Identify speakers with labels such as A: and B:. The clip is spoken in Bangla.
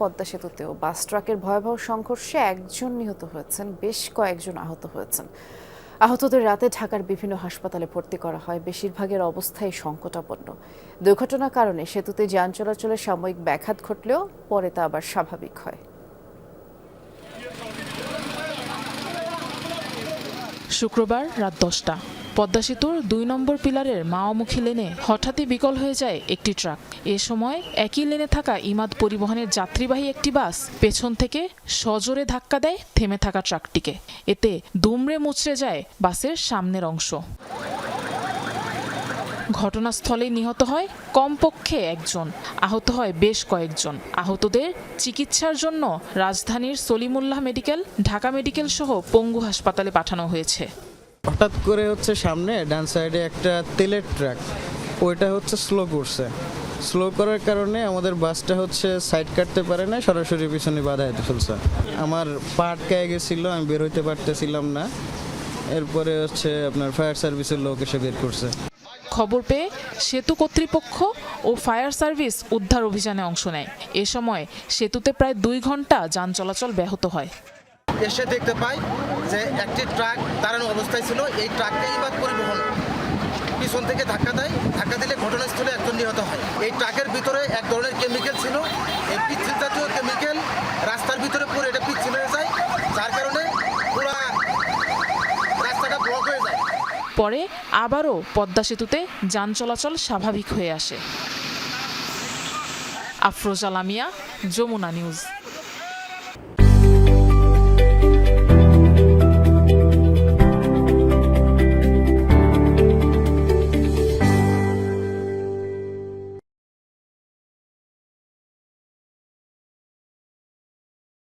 A: পদ্মা সেতুতেও বাস ট্রাকের ভয়াবহ সংঘর্ষে একজন নিহত হয়েছেন, বেশ কয়েকজন আহত হয়েছেন। আহতদের রাতে ঢাকার বিভিন্ন হাসপাতালে ভর্তি করা হয়। বেশিরভাগের অবস্থাই সংকটাপন্ন। দুর্ঘটনার কারণে সেতুতে যান চলাচলে সাময়িক ব্যাঘাত ঘটলেও পরে তা আবার স্বাভাবিক হয়।
B: শুক্রবার রাত দশটা। পদ্মা সেতুর দুই নম্বর পিলারের মাওমুখী লেনে হঠাৎই বিকল হয়ে যায় একটি ট্রাক। এ সময় একই লেনে থাকা ইমাদ পরিবহনের যাত্রীবাহী একটি বাস পেছন থেকে সজোরে ধাক্কা দেয় থেমে থাকা ট্রাকটিকে। এতে দুমড়ে মুচড়ে যায় বাসের সামনের অংশ। ঘটনাস্থলে নিহত হয় কমপক্ষে একজন। আহত হয় বেশ কয়েকজন। আহতদের চিকিৎসার জন্য রাজধানীর সলিমুল্লাহ মেডিকেল, ঢাকা মেডিকেল সহ পঙ্গু হাসপাতালে পাঠানো হয়েছে।
C: হঠাৎ করে হচ্ছে সামনে ডান সাইডে একটা তেলের ট্রাক। ওইটা হচ্ছে স্লো করছে। স্লো করার কারণে আমাদের বাসটা হচ্ছে সাইড কাটতে পারে না সরাসরি পিছনে বাধা হতে ফেলছে। আমার পা আটকায় গেছিল, আমি বের হইতে পারতেছিলাম না। এরপরে হচ্ছে আপনার ফায়ার সার্ভিসের লোক এসে বের করছে।
B: খবর পেয়ে সেতু কর্তৃপক্ষ ও ফায়ার সার্ভিস উদ্ধার অভিযানে অংশ নেয়। এ সময় সেতুতে প্রায় দুই ঘণ্টা যান চলাচল ব্যাহত হয়।
D: এসে দেখতে পাই যে একটি ট্রাক দাঁড়ানো অবস্থায় ছিল। এই ট্রাককে ইমাদ পরিবহন পিছন থেকে ধাক্কা দেয়। ধাক্কা দিলে ঘটনাস্থলে একজন নিহত হয়। এই ট্রাকের ভিতরে এক ধরনের কেমিক্যাল ছিল। এই পিচ্ছিল জাতীয় কেমিক্যাল রাস্তার ভিতরে পুরো এটা পিচ্ছিল হয়ে যায়। যার কারণে পুরো রাস্তাটা ব্লক হয়ে যায়।
B: পরে আবারও পদ্মা সেতুতে যান চলাচল স্বাভাবিক হয়ে আসে। আফরোজ আলামিয়া যমুনা নিউজ।